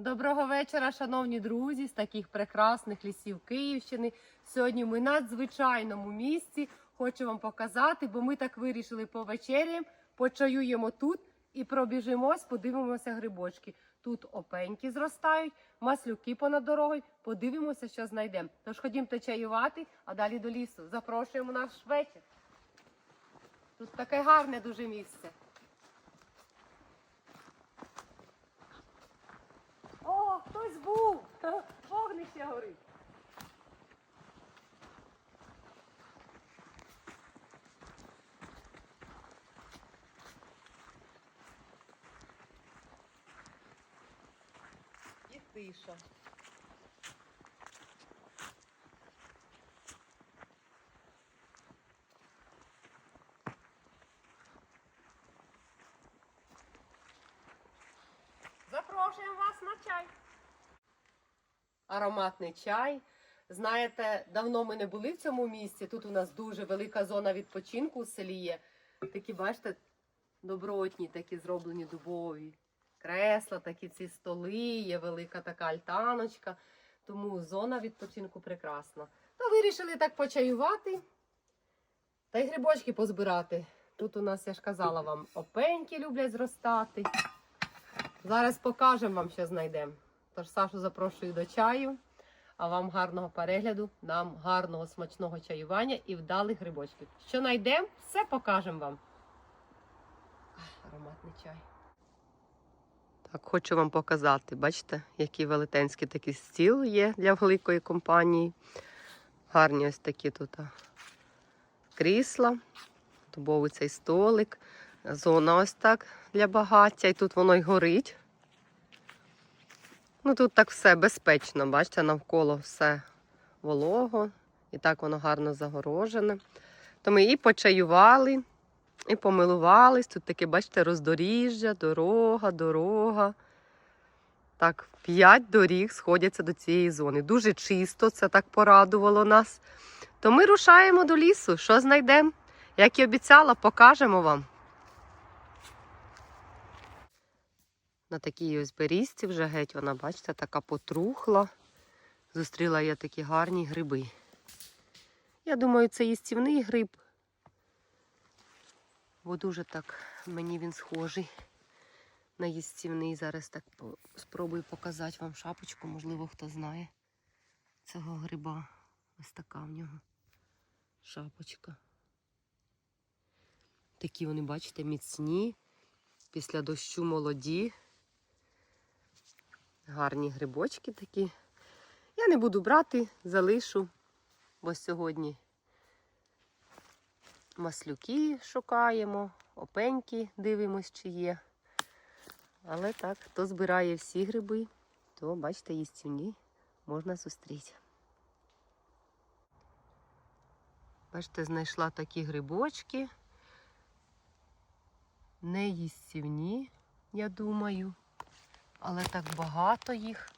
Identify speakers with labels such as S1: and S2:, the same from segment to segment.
S1: Доброго вечора, шановні друзі, з таких прекрасних лісів Київщини. Сьогодні ми на надзвичайному місці. Хочу вам показати, бо ми так вирішили повечеряємо, почаюємо тут і пробіжимось, подивимося грибочки. Тут опеньки зростають, маслюки понад дорогою. Подивимося, що знайдемо. Тож ходімте чаювати, а далі до лісу. Запрошуємо наш вечір. Тут таке гарне дуже місце. О, хтось був! Вогнище горить. І тиша. Запрошуємо вас на чай. Ароматний чай. Знаєте, давно ми не були в цьому місці. Тут у нас дуже велика зона відпочинку у селі є. Такі, бачите, добротні, такі зроблені дубові. Кресла, такі ці столи, є велика така альтаночка. Тому зона відпочинку прекрасна. Та вирішили так почаювати та й грибочки позбирати. Тут у нас, я ж казала вам, опеньки люблять зростати. Зараз покажемо вам, що знайдемо. Тож Сашу запрошую до чаю, а вам гарного перегляду, нам гарного смачного чаювання і вдалих грибочків. Що знайдемо, все покажемо вам. Ароматний чай. Так, хочу вам показати. Бачите, який велетенський такий стіл є для великої компанії. Гарні ось такі тут крісла, дубовий цей столик, зона ось так для багаття, і тут воно й горить. Ну тут так все безпечно, бачите, навколо все волого, і так воно гарно загорожене. То ми і почаювали, і помилувались. Тут таке, бачите, роздоріжжя, дорога, дорога. Так, п'ять доріг сходяться до цієї зони. Дуже чисто, це так порадувало нас. То ми рушаємо до лісу. Що знайдемо? Як і обіцяла, покажемо вам. На такій ось берізці вже геть вона, бачите, така потрухла. Зустріла я такі гарні гриби. Я думаю, це їстівний гриб. Бо дуже так мені він схожий на їстівний. Зараз так спробую показати вам шапочку, можливо, хто знає цього гриба. Ось така в нього шапочка. Такі вони, бачите, міцні, після дощу молоді. Гарні грибочки такі. Я не буду брати, залишу, бо сьогодні маслюки шукаємо, опеньки дивимось, чи є. Але так, хто збирає всі гриби, то, бачите, їстівні можна зустріти. Бачите, знайшла такі грибочки. Не їстівні, я думаю. Але так багато їх.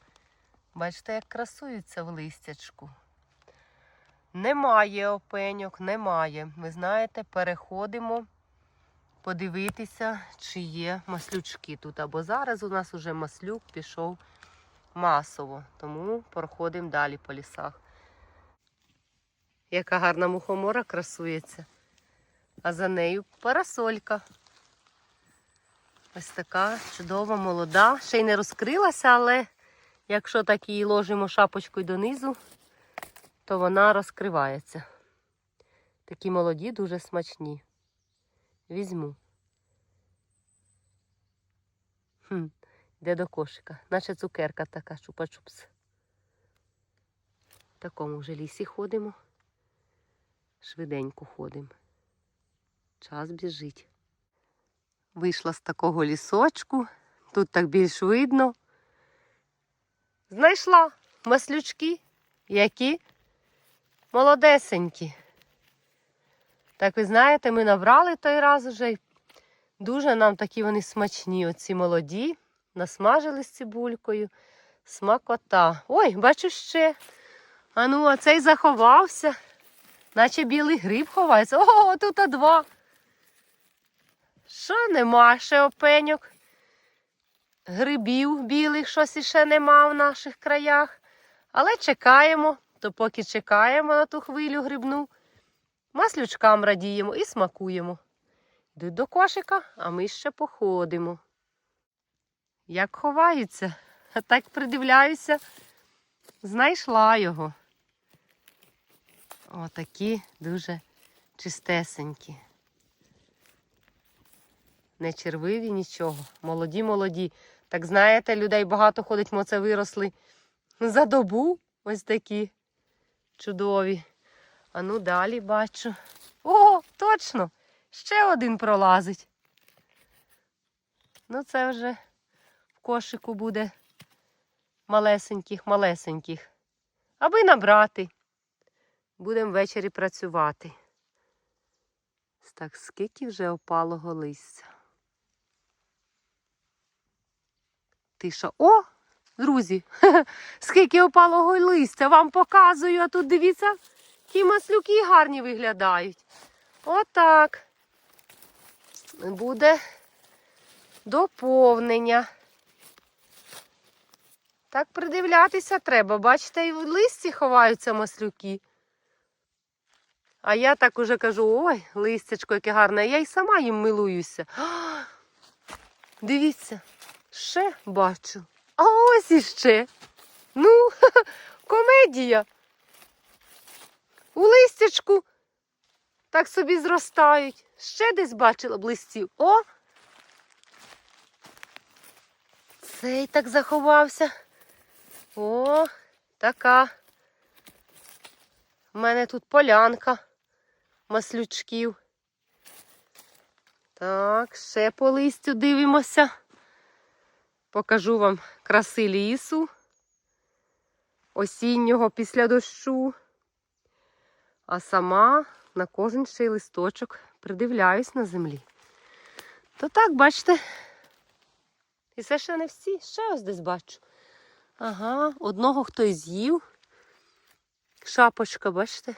S1: Бачите, як красуються в листячку. Немає опеньок, немає. Ви знаєте, переходимо подивитися, чи є маслючки тут. Або зараз у нас уже маслюк пішов масово, тому проходимо далі по лісах. Яка гарна мухомора красується. А за нею парасолька. Ось така чудова, молода. Ще й не розкрилася, але якщо так її ложимо шапочкою донизу, то вона розкривається. Такі молоді, дуже смачні. Візьму. Хм, Йде до кошика. Наче цукерка така, чупа-чупс. В такому вже лісі ходимо. Швиденько ходимо. Час біжить. Вийшла з такого лісочку. Тут так більш видно. Знайшла маслючки, які молодесенькі. Так ви знаєте, ми набрали той раз уже. Дуже нам такі вони смачні, оці молоді. Насмажили з цибулькою. Смакота. Ой, бачу ще. А ну, а цей заховався. Наче білий гриб ховається. О, тут а два. Що нема ще опеньок? грибів білих, щось іще нема в наших краях. Але чекаємо, то поки чекаємо на ту хвилю грибну, маслючкам радіємо і смакуємо. Йдуть до кошика, а ми ще походимо. Як ховаються, так придивляюся, знайшла його. Отакі дуже чистесенькі. Не червиві нічого. Молоді, молоді. Так знаєте, людей багато ходить, мо це виросли за добу. Ось такі чудові. А ну далі бачу. О, точно! Ще один пролазить. Ну, це вже в кошику буде малесеньких, малесеньких. Аби набрати. Будемо ввечері працювати. Так, скільки вже опалого листя. Тиша. О, друзі, скільки опалого листя вам показую, а тут дивіться, які маслюки гарні виглядають. Отак. Буде доповнення. Так придивлятися треба. Бачите, і в листі ховаються маслюки. А я так уже кажу, ой, листячко, яке гарне, я й сама їм милуюся. А, дивіться, ще бачу. А ось іще. Ну, комедія. У листячку так собі зростають. Ще десь бачила б листів. О! Цей так заховався. О, така. У мене тут полянка маслючків. Так, ще по листю дивимося. Покажу вам краси лісу, осіннього після дощу. А сама на кожен ще й листочок придивляюсь на землі. То так, бачите. І це ще не всі, ще ось десь бачу. Ага, одного хтось з'їв. Шапочка, бачите?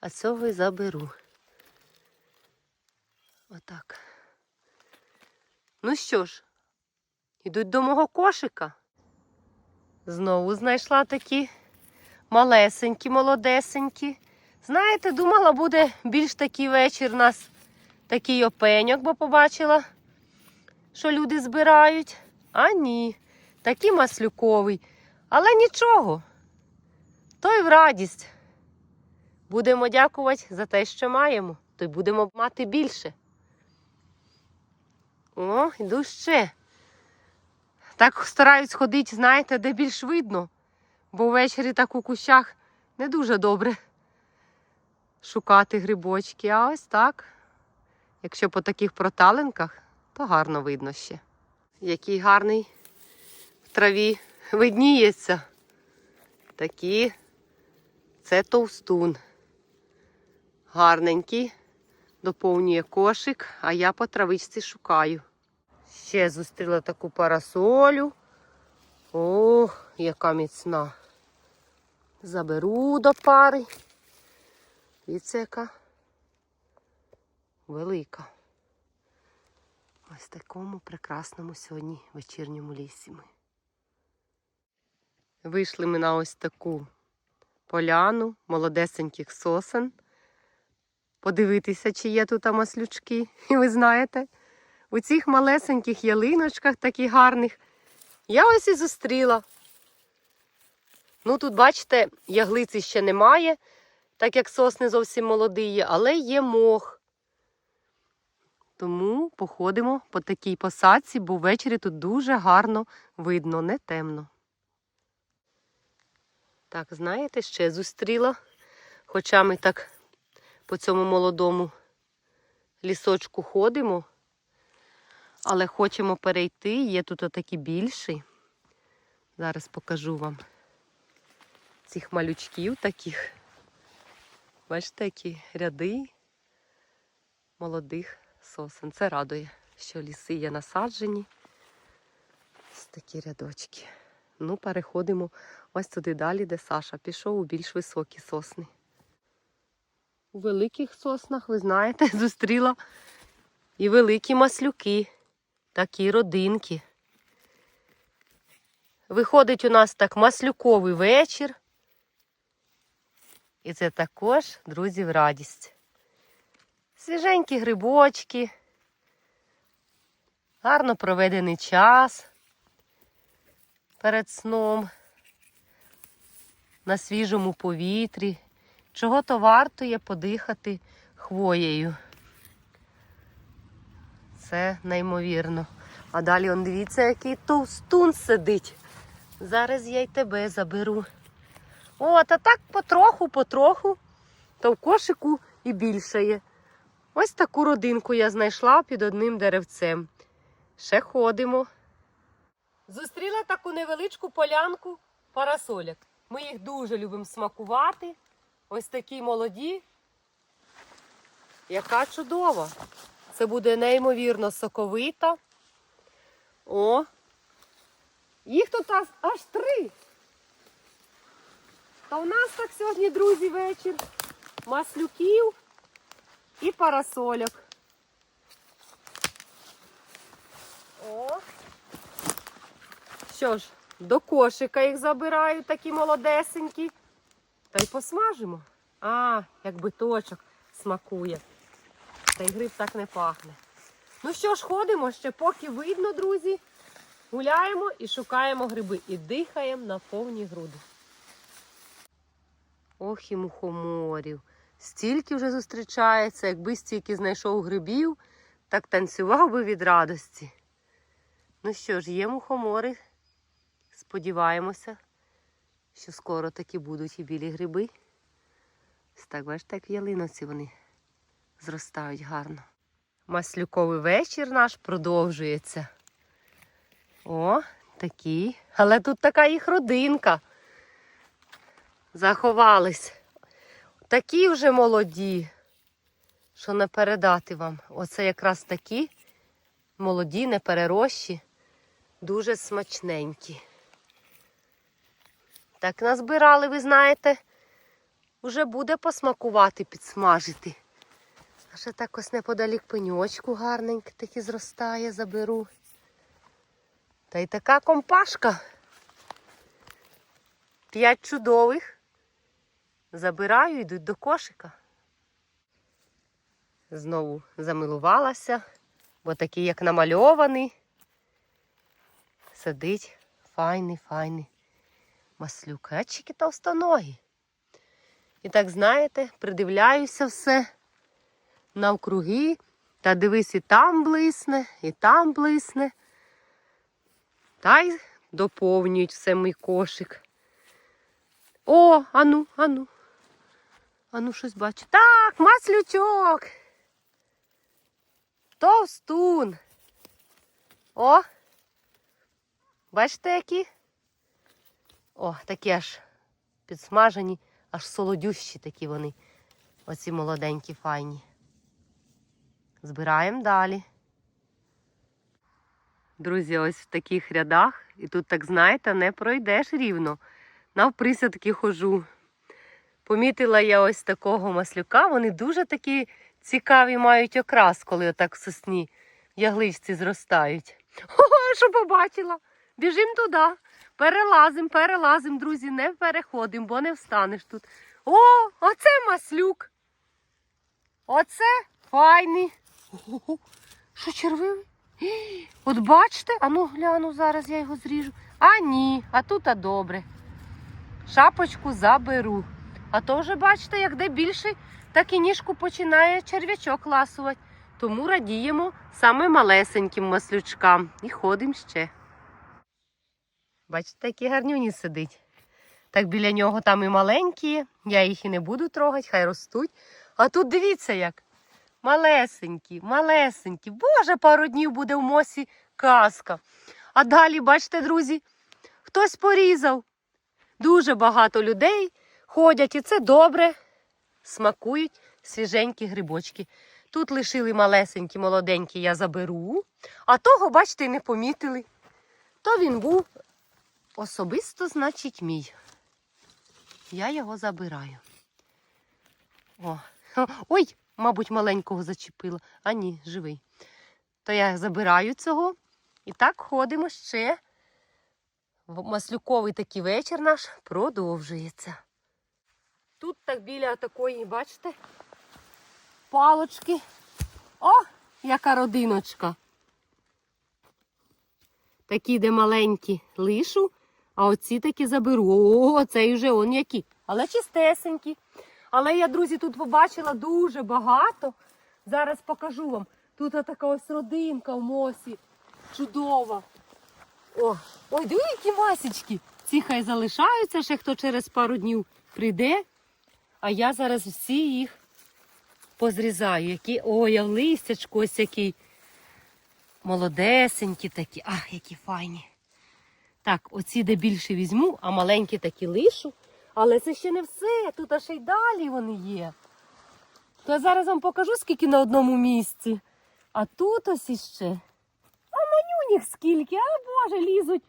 S1: А цього і заберу. Отак. Ну що ж, йдуть до мого кошика. Знову знайшла такі малесенькі, молодесенькі. Знаєте, думала, буде більш такий вечір у нас такий опеньок, бо побачила, що люди збирають. А ні, такий маслюковий. Але нічого. То й в радість. Будемо дякувати за те, що маємо, то й будемо мати більше. О, йду ще. Так стараюсь ходити, знаєте, де більш видно, бо ввечері так у кущах не дуже добре шукати грибочки. А ось так. Якщо по таких проталинках, то гарно видно ще. Який гарний в траві видніється. Такі це товстун. Гарненький, доповнює кошик, а я по травичці шукаю. Ще зустріла таку парасолю. Ох, яка міцна. Заберу до пари. Дивіться, яка велика. Ось такому прекрасному сьогодні вечірньому лісі ми. Вийшли ми на ось таку поляну молодесеньких сосен. Подивитися, чи є тут маслючки. І ви знаєте, у цих малесеньких ялиночках таких гарних я ось і зустріла. Ну, тут, бачите, яглиці ще немає, так як сосни зовсім молоді є, але є мох. Тому походимо по такій посадці, бо ввечері тут дуже гарно видно, не темно. Так, знаєте, ще зустріла. Хоча ми так по цьому молодому лісочку ходимо, але хочемо перейти. Є тут отакі більші. Зараз покажу вам цих малючків таких. Бачите, які ряди молодих сосен. Це радує, що ліси є насаджені. Ось такі рядочки. Ну, переходимо ось туди далі, де Саша пішов у більш високі сосни. У великих соснах, ви знаєте, зустріла і великі маслюки, такі родинки. Виходить у нас так маслюковий вечір. І це також, друзі, в радість. Свіженькі грибочки, гарно проведений час перед сном на свіжому повітрі. Чого то вартує подихати хвоєю. Це неймовірно. А далі он дивіться, який товстун сидить. Зараз я й тебе заберу. О, та так потроху, потроху, то в кошику і більше є. Ось таку родинку я знайшла під одним деревцем. Ще ходимо. Зустріла таку невеличку полянку парасоляк. Ми їх дуже любимо смакувати. Ось такі молоді. Яка чудова. Це буде неймовірно соковита. О! Їх тут аж, аж три. Та в нас так сьогодні, друзі, вечір. Маслюків і парасольок. О! Що ж, до кошика їх забираю, такі молодесенькі. Та й посмажимо. А, як биточок смакує. Та й гриб так не пахне. Ну що ж, ходимо ще, поки видно, друзі. Гуляємо і шукаємо гриби. І дихаємо на повні груди. Ох і мухоморів. Стільки вже зустрічається, якби стільки знайшов грибів, так танцював би від радості. Ну що ж, є мухомори. Сподіваємося, що скоро такі будуть і білі гриби. Так, бачите, як в ялиноці вони зростають гарно. Маслюковий вечір наш продовжується. О, такі. Але тут така їх родинка. Заховались. Такі вже молоді, що не передати вам. Оце якраз такі молоді, неперерощі, дуже смачненькі. Так назбирали, ви знаєте, вже буде посмакувати, підсмажити. А ще так ось неподалік пеньочку гарненько таки зростає, заберу. Та й така компашка. П'ять чудових. Забираю, йдуть до кошика. Знову замилувалася, бо такий, як намальований. Сидить файний, файний маслюк. Ечики товстоногі. І так, знаєте, придивляюся все навкруги. Та дивись, і там блисне, і там блисне. Та й доповнюють все мій кошик. О, ану, ану. Ану, щось бачу. Так, маслючок. Товстун. О! Бачите, які? О, такі аж підсмажені, аж солодющі такі вони. Оці молоденькі, файні. Збираємо далі. Друзі, ось в таких рядах, і тут, так знаєте, не пройдеш рівно. Навприся таки хожу. Помітила я ось такого маслюка. Вони дуже такі цікаві мають окрас, коли отак в сосні ягличці зростають. О, що побачила? Біжимо туди. Перелазимо, перелазимо, друзі, не переходимо, бо не встанеш тут. О, оце маслюк. Оце файний. Що червивий? От бачите, а ну гляну, зараз я його зріжу. А ні, а тут а добре. Шапочку заберу. А то вже бачите, як де більший, так і ніжку починає черв'ячок ласувати. Тому радіємо саме малесеньким маслючкам і ходимо ще. Бачите, які гарнюні сидить. Так біля нього там і маленькі, я їх і не буду трогати, хай ростуть. А тут дивіться як. Малесенькі, малесенькі. Боже, пару днів буде в мосі казка. А далі, бачите, друзі, хтось порізав. Дуже багато людей ходять, і це добре. Смакують свіженькі грибочки. Тут лишили малесенькі, молоденькі, я заберу, а того, бачите, не помітили. То він був особисто, значить, мій. Я його забираю. О, ой, мабуть, маленького зачепила. А ні, живий. То я забираю цього і так ходимо ще Маслюковий такий вечір наш продовжується. Тут так біля такої, бачите, палочки. О, яка родиночка. Такі, де маленькі лишу, а оці такі заберу. О, цей вже он які. Але чистесенькі. Але я, друзі, тут побачила дуже багато. Зараз покажу вам. Тут така ось родинка в мосі. Чудова. О, ой, диви, які масічки. Ці хай залишаються, ще хто через пару днів прийде. А я зараз всі їх позрізаю. Які, ой, а листячко ось який. Молодесенькі такі. Ах, які файні. Так, оці де більше візьму, а маленькі такі лишу. Але це ще не все. Тут ще й далі вони є. То я зараз вам покажу, скільки на одному місці. А тут ось іще. А манюніх скільки, а боже, лізуть.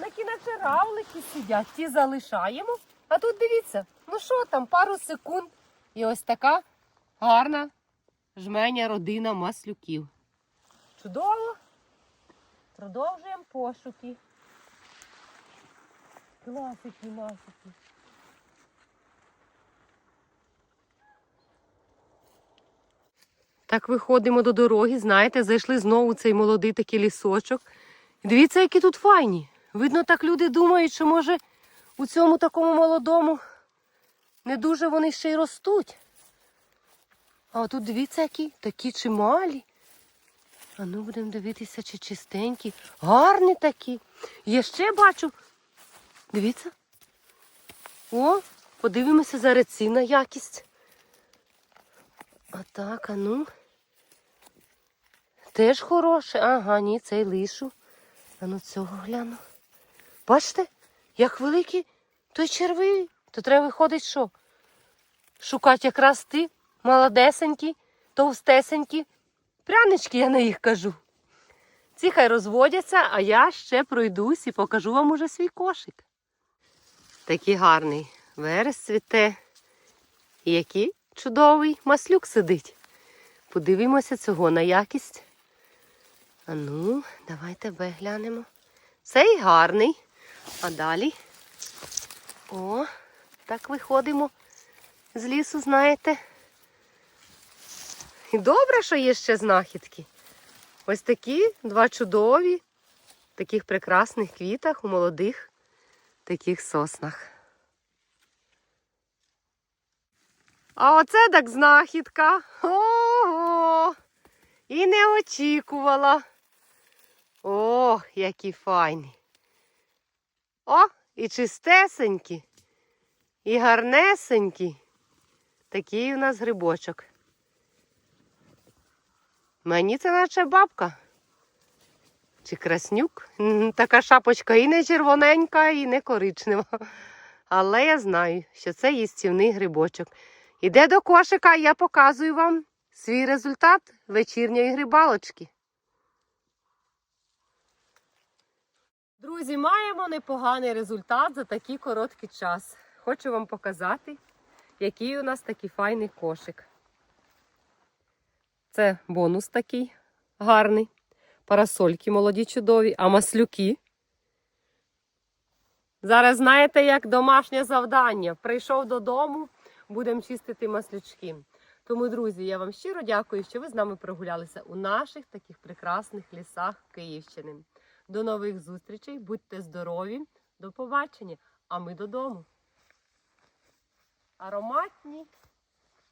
S1: На кіночеравлики сидять, ті залишаємо. А тут дивіться, ну що там, пару секунд. І ось така гарна жменя родина маслюків. Чудово. Продовжуємо пошуки. Класики, масики. Так виходимо до дороги, знаєте, зайшли знову цей молодий такий лісочок. Дивіться, які тут файні. Видно, так люди думають, що може у цьому такому молодому не дуже вони ще й ростуть. А тут дивіться, які такі чималі. А ну будемо дивитися, чи чистенькі. Гарні такі. Я ще бачу. Дивіться. О, подивимося зараз ці на якість. А так, а ну. Теж хороше. Ага, ні, цей лишу. А ну цього гляну. Бачите, як великий той червивий. То треба виходить, що? Шукати якраз ти, молодесенькі, товстесенькі. Прянички, я на їх кажу. Ці хай розводяться, а я ще пройдусь і покажу вам уже свій кошик. Такий гарний верес цвіте. І який чудовий маслюк сидить. Подивимося цього на якість. А ну, давай тебе глянемо. Цей гарний. А далі. О, так виходимо з лісу, знаєте. І добре, що є ще знахідки. Ось такі два чудові, таких прекрасних квітах у молодих таких соснах. А оце так знахідка. Ого! І не очікувала. Ох, які файні. О, і чистесенькі, і гарнесенькі. Такий у нас грибочок. Мені це наче бабка. Чи краснюк. Така шапочка і не червоненька, і не коричнева. Але я знаю, що це їстівний грибочок. Іде до кошика, я показую вам свій результат вечірньої грибалочки. Друзі, маємо непоганий результат за такий короткий час. Хочу вам показати, який у нас такий файний кошик. Це бонус такий гарний. Парасольки молоді чудові, а маслюки. Зараз знаєте, як домашнє завдання. Прийшов додому, будемо чистити маслючки. Тому, друзі, я вам щиро дякую, що ви з нами прогулялися у наших таких прекрасних лісах Київщини. До нових зустрічей, будьте здорові, до побачення, а ми додому. Ароматні,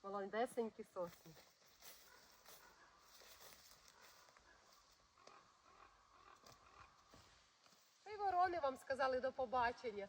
S1: молодесенькі сосни. Ворони вам сказали до побачення.